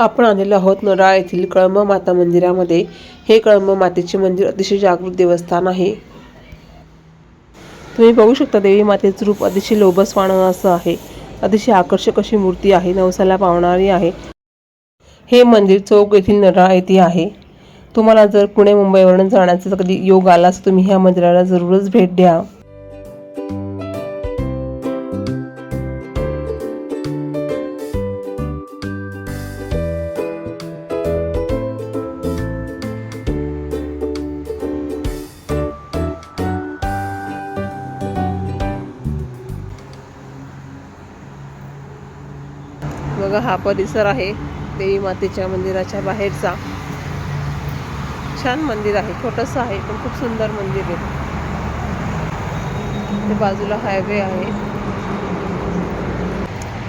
आपण आलेलो आहोत नराळ येथील कळंब माता मंदिरामध्ये. हे कळंब मातेचे मंदिर अतिशय जागृत देवस्थान आहे. तुम्ही बघू शकता देवी मातेचं रूप अतिशय लोभसवाणं असं आहे. अतिशय आकर्षक अशी मूर्ती आहे नवसाला पावणारी आहे. हे मंदिर चौक येथील नराळ येथे आहे. तुम्हाला जर पुणे मुंबईवरून जाण्याचा कधी योग आला तुम्ही ह्या मंदिराला जरूरच भेट द्या. बघा हा परिसर आहे देवी मातेच्या मंदिराच्या बाहेरचा. छान मंदिर आहे छोटंसं आहे पण खूप सुंदर मंदिर आहे. ते बाजूला हायवे आहे.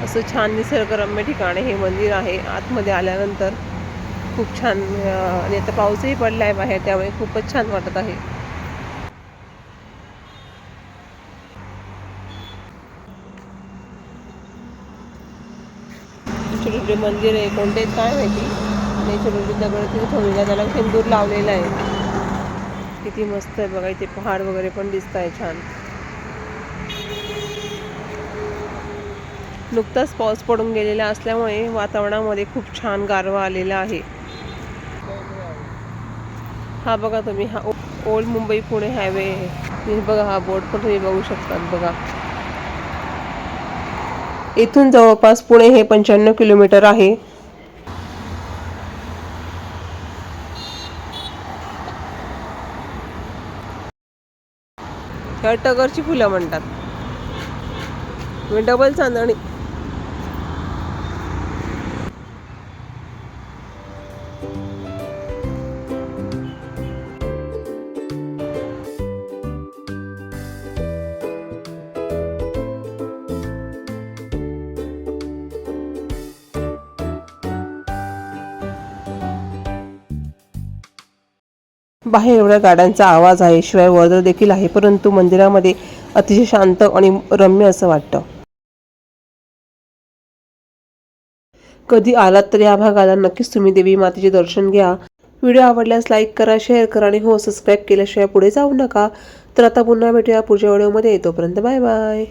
असं छान निसर्गरम्य ठिकाण हे मंदिर आहे. आतमध्ये आल्यानंतर खूप छान आणि आता पाऊसही पडला आहे बाहेर त्यामुळे खूपच छान वाटत आहे. छोटे छोटे मंदिर आहे कोणते काय माहिती? आणि छोटे छोटे दगड तिथे ठेवलेला त्याला सिंदूर लावलेला आहे. किती मस्त आहे बघा इथे पहाड वगैरे पण दिसत आहे छान. नुकताच पाऊस पडून गेलेला असल्यामुळे वातावरणामध्ये खूप छान गारवा आलेला आहे. हा बघा तुम्ही हा ओल्ड मुंबई पुणे हायवे आहे. बघा हा बोर्ड पण तुम्ही बघू शकतात बघा. इथून जवळपास पुणे हे पंच्याण्णव किलोमीटर आहे. ह्या टगरची फुलं म्हणतात. डबल चांदणी. बाहेर एवढ्या गाड्यांचा आवाज आहे शिवाय वर्दळ देखील आहे परंतु मंदिरामध्ये अतिशय शांत आणि रम्य असं वाटतं. कधी आलात तर या भागाला नक्कीच तुम्ही देवी मातेचे दर्शन घ्या. व्हिडिओ आवडल्यास लाईक करा शेअर करा आणि हो सबस्क्राईब केल्याशिवाय पुढे जाऊ नका. तर आता पुन्हा भेटूया पुढच्या व्हिडिओमध्ये. तोपर्यंत बाय बाय.